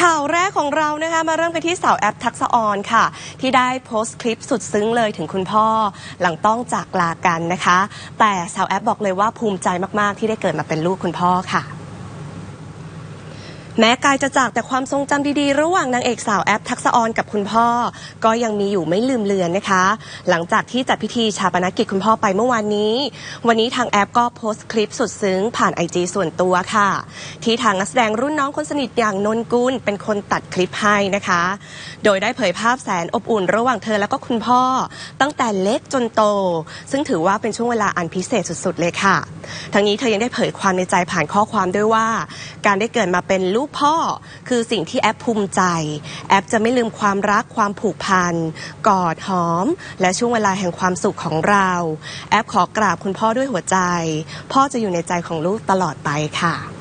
ข่าวแรกของเรานะคะมาเริ่มกันที่สาวแอปทักษออนค่ะ ที่ได้โพสต์คลิปสุดซึ้งเลยถึงคุณพ่อ หลังต้องจากลากันนะคะ แต่สาวแอปบอกเลยว่าภูมิใจมากๆ ที่ได้เกิดมาเป็นลูกคุณพ่อค่ะ แม้กายจะจากแต่ความทรงจำดีๆ ระหว่างนางเอกสาวแอปทักษออนกับคุณพ่อ ก็ยังมีอยู่ไม่ลืมเลือนนะคะ หลังจากที่จัดพิธีชาปนกิจคุณพ่อไปเมื่อวานนี้ วันนี้ทางแอปก็โพสต์คลิปสุดซึ้งผ่านไอจีส่วนตัวค่ะ ที่ทางนักแสดงรุ่นน้องคนสนิทอย่างนนกุลเป็นคนตัดคลิปให้นะคะ โดยได้เผยภาพแสนอบอุ่น ระหว่างเธอแล้วก็คุณพ่อ ตั้งแต่เล็กจนโต ซึ่งถือว่าเป็นช่วงเวลาอันพิเศษสุดๆเลยค่ะ ทั้งนี้เธอยังได้เผยความในใจผ่านข้อความด้วยว่า การได้เกิดมาเป็นลูกพ่อ คือสิ่งที่แอปภูมิใจ แอปจะไม่ลืมความรักความผูกพันกอดหอม และช่วงเวลาแห่งความสุขของเรา แอปขอกราบคุณพ่อด้วยหัวใจ พ่อจะอยู่ในใจของลูกตลอดไปค่ะ